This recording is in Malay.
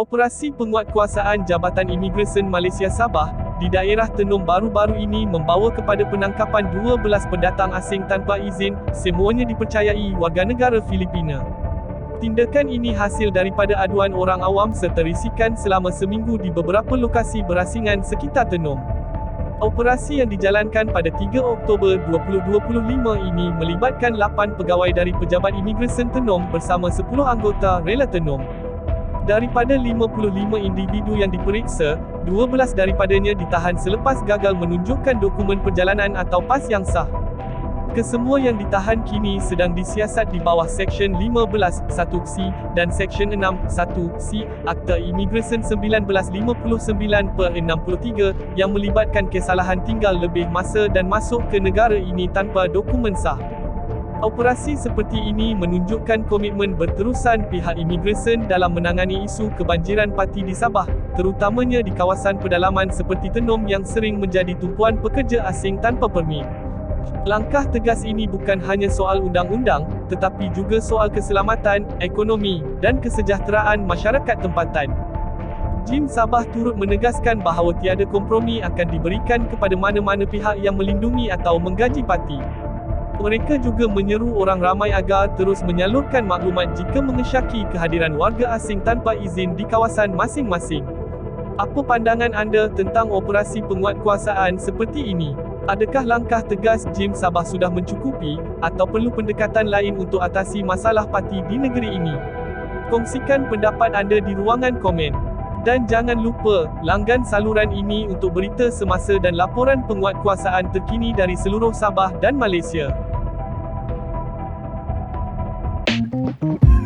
Operasi penguatkuasaan Jabatan Imigresen Malaysia Sabah di daerah Tenom baru-baru ini membawa kepada penangkapan 12 pendatang asing tanpa izin, semuanya dipercayai warga negara Filipina. Tindakan ini hasil daripada aduan orang awam serta risikan selama seminggu di beberapa lokasi berasingan sekitar Tenom. Operasi yang dijalankan pada 3 Oktober 2025 ini melibatkan 8 pegawai dari Pejabat Imigresen Tenom bersama 10 anggota Rela Tenom. Daripada 55 individu yang diperiksa, 12 daripadanya ditahan selepas gagal menunjukkan dokumen perjalanan atau pas yang sah. Kesemua yang ditahan kini sedang disiasat di bawah Seksyen 15 1C dan Seksyen 6 1C Akta Imigresen 1959 per 63 yang melibatkan kesalahan tinggal lebih masa dan masuk ke negara ini tanpa dokumen sah. Operasi seperti ini menunjukkan komitmen berterusan pihak imigresen dalam menangani isu kebanjiran parti di Sabah, terutamanya di kawasan pedalaman seperti Tenom yang sering menjadi tumpuan pekerja asing tanpa permit. Langkah tegas ini bukan hanya soal undang-undang, tetapi juga soal keselamatan, ekonomi, dan kesejahteraan masyarakat tempatan. Jim Sabah turut menegaskan bahawa tiada kompromi akan diberikan kepada mana-mana pihak yang melindungi atau menggaji parti. Mereka juga menyeru orang ramai agar terus menyalurkan maklumat jika mengesyaki kehadiran warga asing tanpa izin di kawasan masing-masing. Apa pandangan anda tentang operasi penguatkuasaan seperti ini? Adakah langkah tegas Jim Sabah sudah mencukupi, atau perlu pendekatan lain untuk atasi masalah parti di negeri ini? Kongsikan pendapat anda di ruangan komen. Dan jangan lupa, langgan saluran ini untuk berita semasa dan laporan penguatkuasaan terkini dari seluruh Sabah dan Malaysia. Música